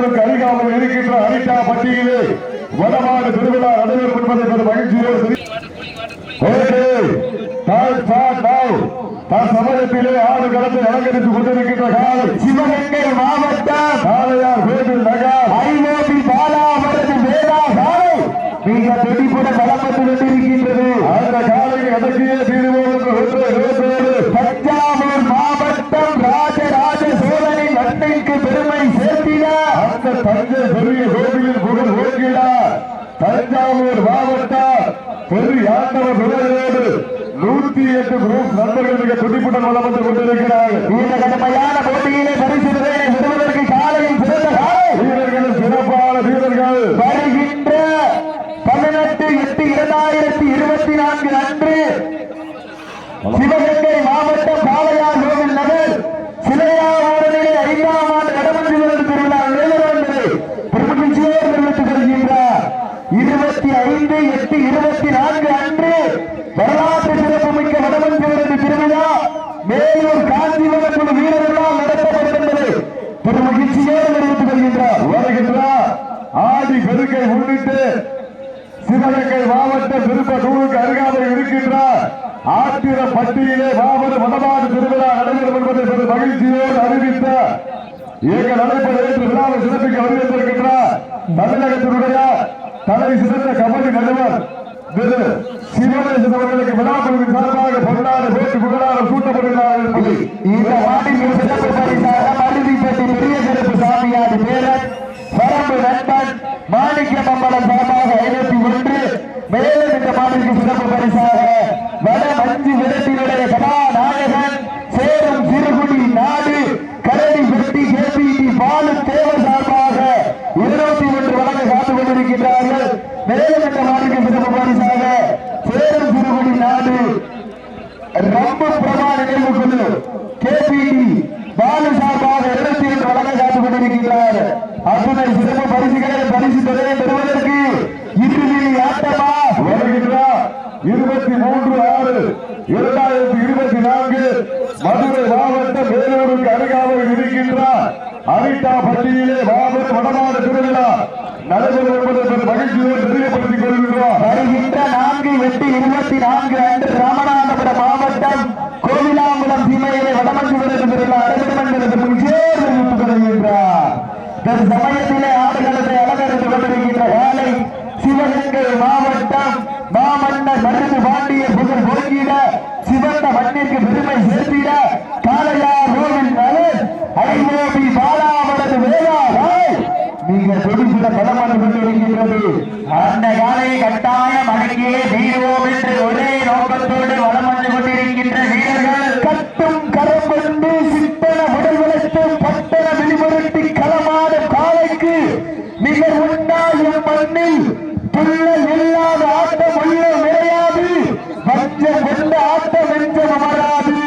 வேலூருக்கு அருகாமல் இருக்கின்ற அரிட்டா பட்டியலே வடமாடு திருவிழா நடைபெறும் என்பதை பெரும் மகிழ்ச்சியோடு சமயத்திலே ஆடு களத்தை அலங்கரித்துக் கொண்டிருக்கின்ற காலை சிவகங்கை மாவட்டம் நகர். ஐநூத்தி பாலா அவரது வேதா சாலை. மிக துடிப்புட பலப்பட்டு கொண்டிருக்கின்றது. அந்த காலையை அடக்கிய தீர்வோடு ஒன்று இருபத்தேழு தஞ்சாவூர் மாவட்டம் ராஜராஜ சோழனின் மண்ணிற்கு பெருமை சேர்த்திட அந்த தஞ்சை பெரிய கோவிலில் புகழ் ஓங்கினார். தஞ்சாவூர் மாவட்டம் பெரிய ஆண்டவர் விளையோடு நூத்தி எட்டு குரூப் நண்பர்கள் மிக துடிப்புடன் வளம் வந்து கொண்டிருக்கிறார்கள். இந்த கடுமையான போட்டியிலே பரிசு பெறுவதற்கு காலையில் சிறந்த வீரர்கள் சிறப்பான வீரர்கள். வருகின்ற பதினெட்டு எட்டு இரண்டாயிரத்தி இருபத்தி நான்கு அன்று சிவகங்கை மாவட்டம் பாளையார் கோவில் நகர் சிலையாவூரனிலே ஐந்தாம் ஆண்டு கடமஞ்சி வருடம் திருவிழா நிறைவேறுகிறது பெருமகிழ்ச்சியோடு தெரிவித்துக் கொள்கின்றார் இருபத்தி ஐந்து எட்டு இருபத்தி நான்கு அன்று வரலாற்று சிறப்புமிக்க வடமஞ்சி வருடம் திருவிழா மேலூர் காஞ்சிபுரம் குழு வீரர்களால் நடத்தப்படுகின்றது பெருமகிழ்ச்சியோடு தெரிவித்துக் கொள்கின்றார் வருகின்றார் ஆடி பெருக்கை முன்னிட்டு சிவகங்கை மாவட்டம் திருப்பத்தூருக்கு அருகாமையில் இருக்கின்றார் ஆத்திர பட்டியிலே மாபெரும் மதமாடு திருவிழா நடைபெறும் என்பது மகிழ்ச்சியோடு அறிவித்த எங்கள் அழைப்பை ஏற்று விழாவை சிறப்பிக்க வருகின்றிருக்கின்றார் தமிழகத்தினுடைய தலை சிறந்த கபடி நடுவர் திரு சிவனேசன் அவர்களுக்கு விழாக்குழுவின் சார்பாக பொன்னாடு பேச்சு புகழாரம் சூட்டப்படுகிறார் என்பதை இந்த வார்டின் சிறப்பு பரிசாக மருதிப்பட்டி பெரிய சிறப்பு சாமியார் பேரன் பரம்பு நண்பன் மாணிக்க மம்பலம் சார்பாக ஐநூத்தி ஒன்று. மேலும் இந்த மாநிலக்கு சிறப்பு பரிசாக வட மஞ்சு விரட்டினுடைய கதாநாயகன் சேரும் சிறுகுடி நாடு கரடி வெட்டி கேபிடி பாலு தேவ சார்பாக இருநூத்தி ஒன்று வைத்திருக்கிறார்கள் காத்துக் கொண்டிருக்கின்றார்கள் சிறப்பு பரிசாக சேரும் சிறுகுடி நாடு. ரொம்ப பிரமாண நினைவு கொண்டு கேபிடி பாலு சார்பாக இருபத்தி ஒன்று வழங்க காத்துக் கொண்டிருக்கிறார் அத்துணை சிறப்பு பரிசுகளை பரிசு தொகையை பெறுவதற்கு இறுதி ஆட்டமா? வருகின்றார் இருபத்தி மூன்று ஆறு இரண்டாயிரத்தி இருபத்தி நான்கு மதுரை மாவட்டம் வேலூருக்கு அருகாமல் இருக்கின்றார். அரிட்டா பட்டியிலே மாபெரும் வடமாடு திருவிழா நடைபெறும் என்பதை மகிழ்ச்சியோடு தெரியப்படுத்திக் கொள்கின்றோம். வருகின்ற நான்கு எட்டு இருபத்தி நான்கு அன்று ராமநாதபுரம் மாவட்டம் கோவிலாங்குளம் சீமையிலே வடமஞ்சுவரது திருவிழா நடைபெறும் என்பது முக்கியோடு தெரிவித்துக் கொள்கின்றார் தன் சமயத்திலே ஆடுகளத்தை அலங்கரித்துக் கொண்டிருக்கின்ற வேலை சிவகங்கை மாவட்டம் மாமன்னர் மருந்து பாண்டிய புகழ் பொருங்கிட சிவந்த மண்ணிற்கு பெருமை சேர்த்திட காலையா கொண்டிருக்கின்றது அந்த காலை கட்டாயம் அடங்கியே தீர்வோம் என்று ஒரே நோக்கத்தோடு வளம் வந்து கொண்டிருக்கின்ற வீரர்கள் கட்டும் கரம் கொண்டு சித்தன உடல் வளர்த்து பட்டண விழிமுறுத்தி களமான காலைக்கு மிக உண்டாகும் மண்ணில் துள்ளல் இல்லாத ஆட்டம் உள்ள விளையாது. வஞ்சம் கொண்ட ஆட்டம் நெஞ்சம் அமராது.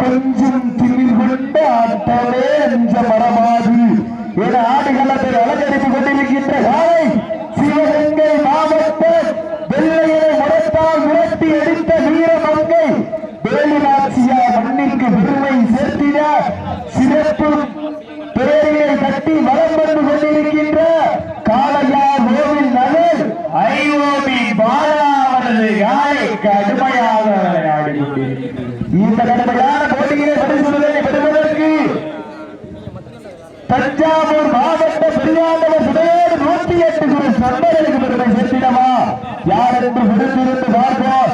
கொஞ்சம் திமிர் கொண்ட ஆட்டமே என்ற மறவாது என ஆடுகளத்தை அலங்கரித்துக் கொண்டிருக்கின்ற காலை சிவகங்கை மாவட்டம் வெள்ளையரை முடத்தால் விரட்டி அடித்த வீரமங்கை வேலுநாச்சியா மண்ணிற்கு பெருமை சேர்த்திட சிறப்பு பேரையை கட்டி வலம் வந்து கொண்டிருக்கின்ற காளையா கோவில் நகர் ஐஓபி பாலா அவரது யாரை கடுமையாக விளையாடி கொண்டிருக்கிறது இந்த கடுமையான போட்டியிலே பரிசுகளை பெறுவதற்கு தஞ்சாவூர் மாவட்ட பெரியாண்டவர் சுடையோடு நூற்றி எட்டு குரு சந்தர்களுக்கு பெருமை சேர்த்திடவா? யார் என்று விடுத்திருந்து பார்ப்போம்.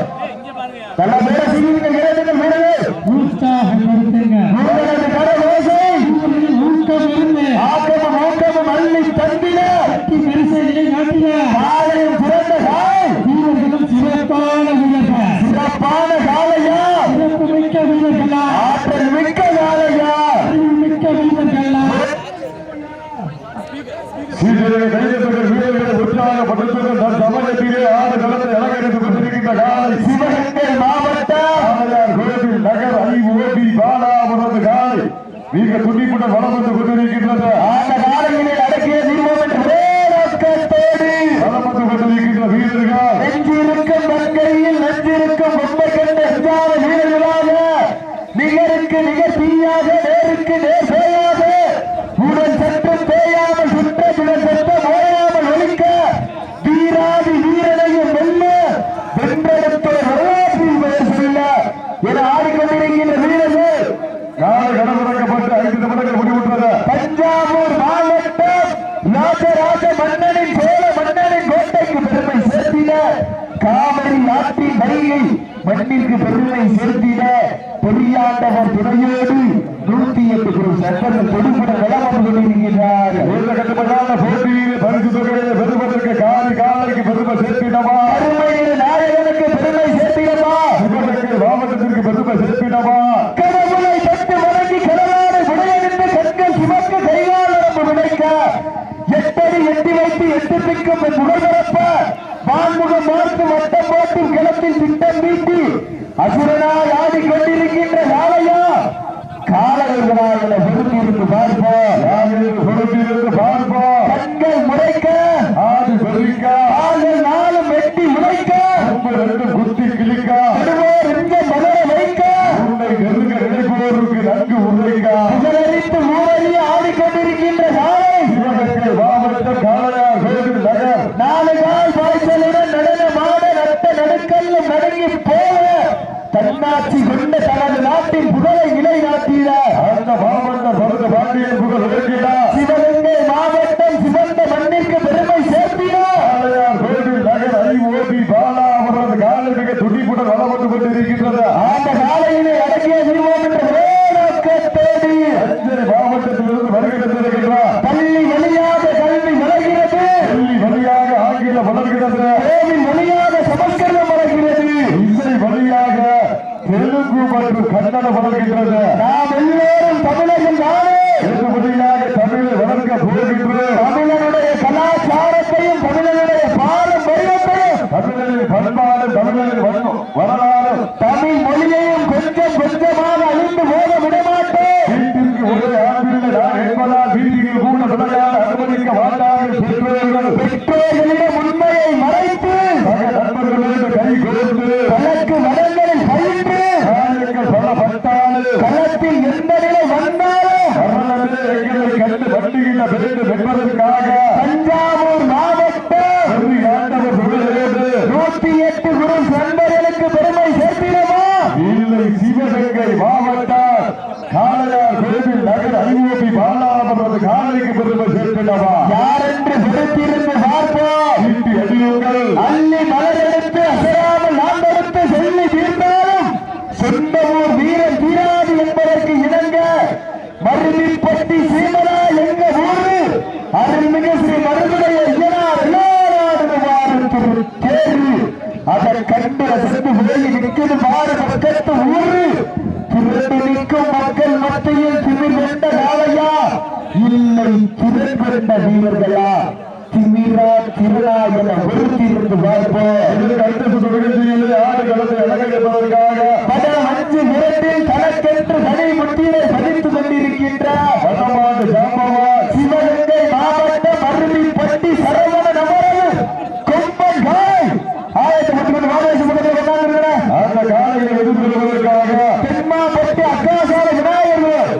நேருக்கு நிகர் தீயாக நேருக்கு நேர் பேயாக உடல் சட்டம் பேயாமல் சுற்ற உடல் சட்டம் ஓயாமல் ஒழிக்க வீராதி வீரனையும் வெல்ல வென்றெடுத்த வரலாற்றில் சொல்ல என ஆடிக்கொண்டிருக்கின்ற வீரர்கள் நாளை கடமுடக்கப்பட்டு ஐந்து நிமிடங்கள் முடிவுற்றது. தஞ்சாவூர் மாவட்டம் ராஜராஜ மன்னனின் சோழ மன்னனின் கோட்டைக்கு பெருமை சேர்த்தின காவிரி ஆற்றின் வருகை மண்ணிற்கு பெருமை சேர்த்தின பெரியாண்டவர் துணையோடு நூத்தி எட்டு குரு சட்டங்கள் தொடுபட வளம் கொண்டிருக்கிறார் இந்த கட்டுப்பட்டான போட்டியில் பரிசு தொகையை பெறுவதற்கு காலி காலைக்கு பெருமை சேர்த்திடவா? அருமையின் நாயகனுக்கு பெருமை சேர்த்திடமா சிவனுக்கு மாவட்டத்திற்கு பெருமை சேர்த்திடவா? கடவுளை தொட்டு வணங்கி கடலாடு விடையெடுத்து கண்கள் சிவக்க கைகாலம் விடைக்க எட்டடி எட்டி வைத்து எட்டு பார்த்து வட்டம் போட்டு கிளத்தில் திட்டம் மீட்டி காலவர்களாக பார்ப்போம் யாருக்கு பொறுத்திருந்து பார்ப்போம் கண்கள் முறைக்க ஆடி பெருக்க கால்கள் நாளும் வெட்டி உழைக்க கொம்பு ரெண்டு குத்தி கிழிக்க நடுவோர் இங்க மலர வைக்க உன்னை நெருங்க நினைப்பவருக்கு நன்கு உரைக்க புகழளித்து ஊரலி ஆடிக்கொண்டிருக்கின்ற யாழை சிவகங்கை மாவட்ட காளையார் கோவில் நகர் நாலு கால் பாய்ச்சலுடன் நடனமாட நட்ட நடுக்கல்லும் நடுங்கி போல தன்னாட்சி கொண்ட தனது நாட்டின் புகழை நிலைநாட்டிட அந்த மாவட்ட பருத்த பாண்டியன் புகழ் விளக்கினார் சிவகங்கை மாவட்டம் சிவந்த மண்ணிற்கு பெருமை சேர்த்திட காளையார் கோவில் நகர் ஐஓபி பாலா அவரது காலை மிக துடிப்புடன் வளம் வந்து கொண்டிருக்கின்றது அந்த காலையிலே அடங்கிய விடுவோம் என்ற ஒரே நோக்கத்தோடு தஞ்சை மாவட்டத்திலிருந்து வருகை தந்திருக்கின்றார் பள்ளி வழியாக கல்வி வளர்கிறது டெல்லி வழியாக ஆங்கிலம் வளர்கிறது கோவில் வழியாக சமஸ்கிருதம் வளர்கிறது இசை வழியாக தெலுங்கு மற்றும் கன்னடம் வளர்கின்றது நாம் எல்லோரும் தமிழர்கள் தானே. எது வழியாக தமிழை வளர்க்க போகின்றது தமிழனுடைய கலாச்சாரத்தையும் தமிழனுடைய பாரம்பரியத்தையும் தமிழனின் பண்பாடு தமிழனின் வரலாறு சொந்த ஊர் வீரன் தீராது என்பதற்கு இணங்க மருதிப்பட்டி சீமனா எங்க ஊரு? அருள்மிகு ஸ்ரீ மருதுடைய ஐயனார் எல்லாரும் தேர்வு. அதை கண்டு ரசித்து போய் நிற்கிறது மாறு பக்கத்து ஊரு. திரண்டு நிற்கும் மக்கள் மத்தியில் திமிர் கொண்ட நாளையா? இல்லை திறன் கொண்ட வீரர்களா? திமிரா திருநா என ஒருத்திருந்து பார்ப்போம். இதற்கு அடுத்த சுற்று தனி முட்டியை பதித்துக் கொண்டிருக்கின்றார் வடமாடு ஜாம்பவான் சிவகங்கை மாவட்டம் அருவிப்பட்டி சரவண நகரவு கொம்பன் காய் ஆயிரத்தி பத்து மணி மாதேச முகத்தை கொண்டாந்துருக்கிறேன் அந்த காலையை எதிர்கொள்வதற்காக தென்மாவட்ட அக்காசால விநாயகர்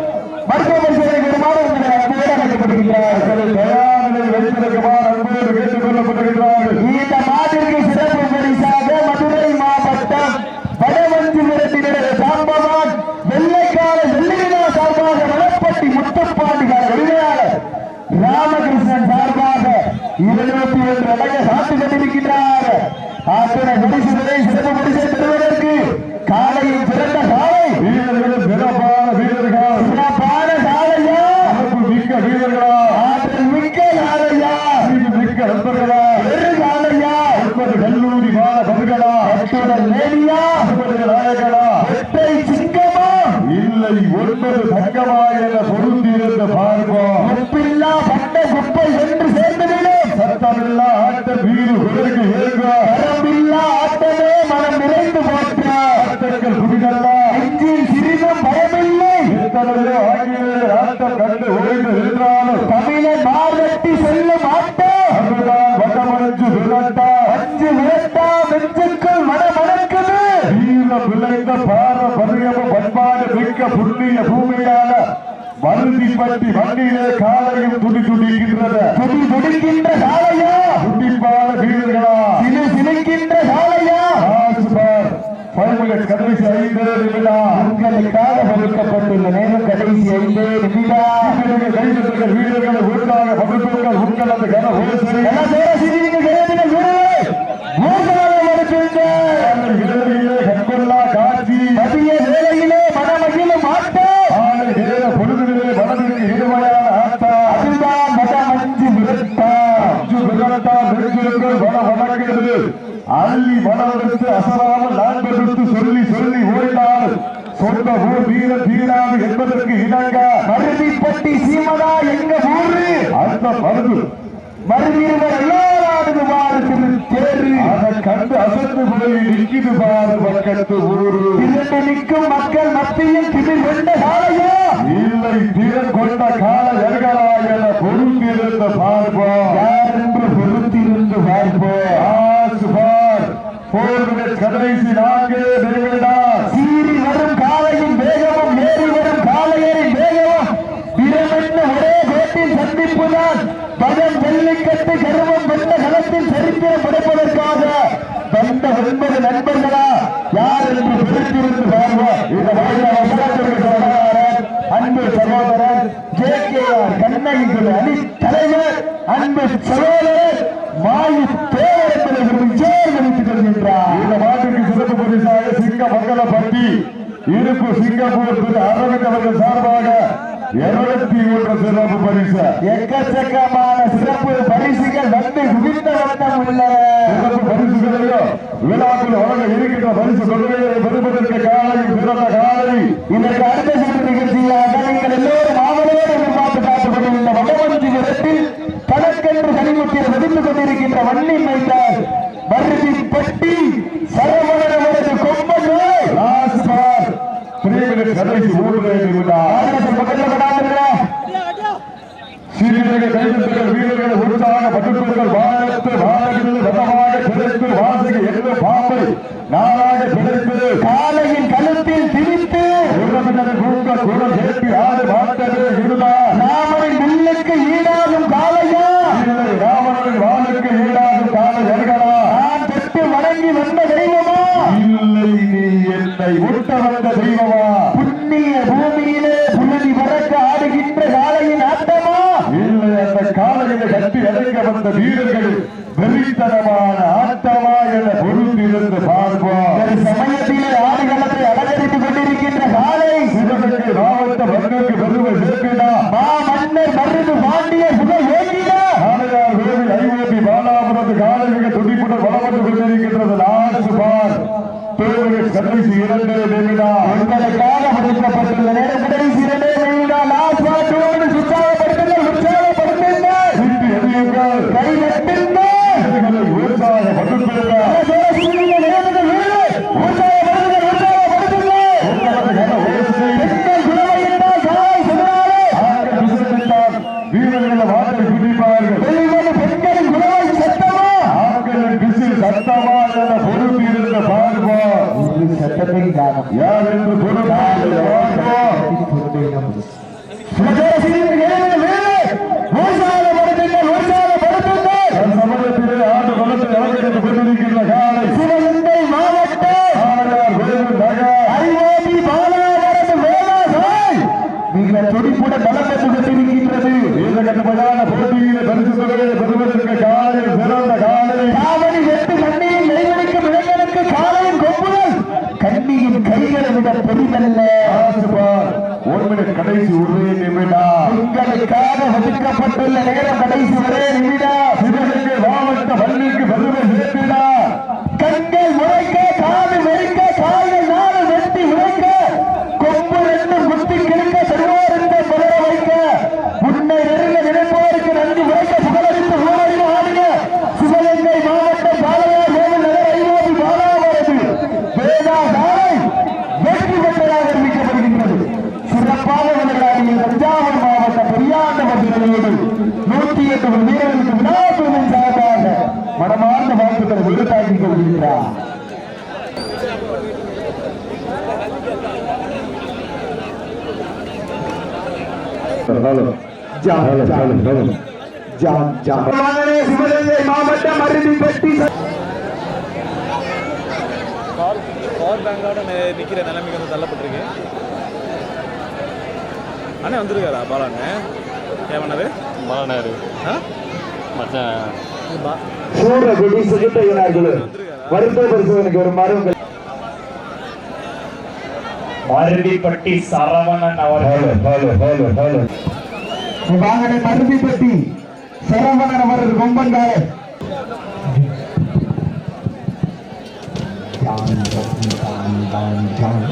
மருத்துவ பரிசோதனை மாணவர்கள் அன்போடு அழைக்கப்பட்டிருக்கிறார் தயார் நிலையில் வைத்திருக்குமாறு அன்போடு கேட்டுக் கொள்ளப்பட்டிருக்கிறார்கள் இந்த மாதிரிக்கு சிறப்பு பரிசாக மதுரை மாவட்டம் வடவஞ்சி விரட்டினுடைய சாம்பவான் வெள்ளைக்கால வெள்ளிவிழா சார்பாக வளப்பட்டி முத்துப்பாண்டிகார் வெளியாளர் ராமகிருஷ்ணன் சார்பாக இருநூத்தி ஒன்று அடங்க சாத்து கொண்டிருக்கின்றார் அத்தனை பரிசுகளை சிறப்பு பரிசை பெறுவதற்கு காலையில் சிறந்த காலை வீரர்கள் சிறப்பான வீரர்கள் சிறப்பான காலையா சிறப்பு மிக்க வீரர்களா ஆற்றல் மிக்க காலையா அறிவு மிக்க நண்பர்களா வெறு காலையா ஒன்பது கல்லூரி மாண ஒன்பது நாயகனா ஒற்றை சிங்கமா? இல்லை ஒன்பது தங்கமா என பொருந்திருந்த பார்ப்போம். ஒப்பில்லா பட்ட குப்பை என்று சேர்ந்துவிடும் சத்தமில்லா ஆட்ட வீடு குதிரைக்கு ஏங்க விளைந்த பாரம்பரியமும் பண்பாடு மிக்க புண்ணிய பூமியான மருதிப்பட்டி மண்ணிலே காலையும் துடி துடிக்கின்றது துடி துடிக்கின்ற காலையா துடிப்பான வீரர்களா? சிலு சிலுக்கின்ற காலையா ஆசுபார் பைமகள் கடைசி ஐந்து நிமிடம் உங்களுக்காக ஒதுக்கப்பட்டுள்ள நேரம் கடைசி ஐந்தே நிமிடம் கைதட்டுகள் வீரர்களை ஒன்றாக பகுத்துக்க வீரர்கள் உங்களது கன ஓசரி கண்டு அசந்து போய் நிற்கிது பாரு பக்கத்து ஊரு. திரண்டு நிற்கும் மக்கள் மத்தியில் திமிர் வெண்ட காலையா இல்லை திறன் கொண்ட கால எர்களா என பொருந்திருந்த பார்ப்போம் யார் என்று பொறுத்திருந்து பார்ப்போம் போர்விட கடைசி நான்கே நிறைவேடார் சீறி வரும் காலையின் வேகமும் ஏறி வரும் காலையரின் வேகமும் திறமென்ன ஒரே கோட்டில் சந்திப்புதான். பதம் ஜல்லிக்கட்டு கருவம் வெள்ள களத்தில் சரித்திரம் படைப்பதற்காக. வந்த ஒன்பது நண்பர்களா? யார் என்று பிடித்திருந்து பார்வோம் இந்த சகோதரர் அன்பு சகோதரர் ஜே கே ஆர் கண்ணகிக்குழு அணி தலைவர் அன்பு சகோதரர் மாயு தேவர் என்பதை விஜயம் அளித்துக் கொள்கின்றார். இந்த மாட்டுக்கு சிறப்பு பரிசாக சிங்க மங்களப்பட்டி இருப்பு சிங்கப்பூர் திரு அரவிந்த் அவர்கள் சார்பாக இருநூத்தி ஒன்று சிறப்பு பரிசு எக்கச்சக்கமான சிறப்பு பரிசுகள் வந்து குவிந்த வண்ணம் உள்ளன. விழாக்கள் வழங்க இருக்கின்ற பரிசு தொகையை பெறுவதற்கு காலை சிறந்த காலை. இதற்கு அடுத்த சுற்று நிகழ்ச்சியாக நீங்கள் எல்லோரும் ஆவலோடு எதிர்பார்த்து காத்துக் கொண்டிருந்த வடமஞ்சி இடத்தில் கணக்கென்று கனிமுத்தியில் வெடித்துக் கொண்டிருக்கின்ற வண்ணின் மைந்தார் மருதி பட்டி சரவணன் அவரது கொம்பனோய் லாஸ்ட் பார் பிரிவினர் கடைசி மூன்று நிமிடம் பக்கத்தில் படாமல் சிறிய கைதட்டுகள் வீரர்களை உற்சாக பட்டுக்கள் வாழத்து நாளாக பிழைத்து காலையின் கழுத்தில் கூங்க குரல் கேட்டு ஆடு மாட்டவே இருந்தார் நாமரை முல்லுக்கு ஈடாகும் காலையா ராவணனின் வாளுக்கு ஈடாகும் கால எர்களா? நான் தொட்டு வணங்கி வந்த தெய்வமா? இல்லை நீ என்னை விட்ட வந்த தெய்வமா? புண்ணிய பூமியிலே புழுதி பறக்க ஆடுகின்ற காலையின் ஆட்டமா? இல்லை அந்த காலையில கட்டி அடைக்க வந்த வீரர்கள் வெறித்தனமான பார்ப்போம் ஒரு சமயத்திலே ஆடுகளத்தை அலங்கரித்துக் கொண்டிருக்கின்ற காலை சிவகங்கை மாவட்ட மண்ணுக்கு பெருமை சேர்ப்பினா மா மன்னர் மருது பாண்டிய புகழ் ஏற்றினா ஆணையார் கோவில் ஐஓபி பாலாபுரத்து காலைமிக துடிப்புடன் வளர்ந்து கொண்டிருக்கின்றது லாஸ்ட் பார் தோழர்கள் கடைசி இரண்டு நிமிடம் உங்களுக்காக ஒதுக்கப்பட்டுள்ள நேரம் கடைசி இரண்டே நிமிடம் லாஸ்ட் பாட்டோடு உற்சாகப்படுத்துங்கள் உற்சாகப்படுத்துங்கள் சிட்டு எதியுங்கள் கை நட்டுங்கள் எதிர்களை உற்சாக பட்டுப்பிடுங்கள் பெண்கள் குலவை என்றால் சாலை சொன்னாலே ஆண்கள் விசிறிட்டால் வீரர்கள் வாட்டை குடிப்பார்கள் பெண்களின் குலவை சத்தமா ஆண்களின் விசில் சத்தமா என பொறுத்து இருந்த பார்ப்போம் சட்டத்தை காணும் யார் என்று பொறுப்பாக பார்ப்போம் தன் சமயத்திலே ஆண்டு வளர்த்து இறங்கிட்டு கொண்டிருக்கின்ற காலை சிவகங்கை மாவட்டம் ஆணையார் வேறு நகர் ஐஓபி பாலாவரது வேளாசாய் மிக துடிப்புடன் பலம் பெற்று கொண்டிருக்கின்றது இந்த கட்டுப்படான போட்டியிலே பரிசு தொகையை பெறுவதற்கு காலை சிறந்த காலை காவடி வெட்டு கண்ணியின் கைவடிக்கும் இளைஞனுக்கு காலையின் கொம்புகள் கண்ணியின் கைகளை விட பெரிதல்ல ஆசுபார் ஒரு மினிட் கடைசி ஒரே நிமிடம் உங்களுக்காக ஒதுக்கப்பட்டுள்ள நேரம் கடைசி ஒரே நிமிடம் சிவகங்கை மாவட்ட பள்ளிக்கு பெருமை சேர்த்தினார் கண்கள் முறைக்க காது வெறிக்க கால்கள் நாடு வெட்டி உழைக்க கொம்பு ரெண்டு குத்தி கிழிக்க தருவார் என்ற புகழ வைக்க உன்னை நெருங்க நினைப்போருக்கு நன்றி உழைக்க புகழறிந்து ஊரறிவு ஆடுங்க சிவகங்கை மாவட்டம் பாலையார் கோவில் நகர் ஐநூறு பாலாவரது வேதா சாலை வெற்றி பெற்றதாக அறிவிக்கப்படுகின்றது சிறப்பாக விளையாடிய தஞ்சாவூர் மாவட்ட பெரியாண்டவர் திறமையோடு நூற்றி எட்டு வீரர்களுக்கு விழாக்குழுவின் சார்பாக மனமார்ந்த வாழ்த்துக்களை வருகிறார் மாவட்டம் அருவிப்பட்டி பவர் பேங்கோட நிற்கிற நிலைமைக்கு வந்து தள்ளப்பட்டிருக்கு அண்ணே வந்துருக்காரா பாலாண்ணே ஏமண்ணாரு பாலாண்ணாரு ஆ மச்சான் வந்துருக்காரு மருத்துவ பரிசோதனைக்கு வருமாறு மருதிப்பட்டி சரவணன் அவர்கள். ஹலோ ஹலோ ஹலோ வாகன மருதிப்பட்டி சரவணன் அவரது கொம்பன்கார ஜான் ஜான் ஜான் ஜான்.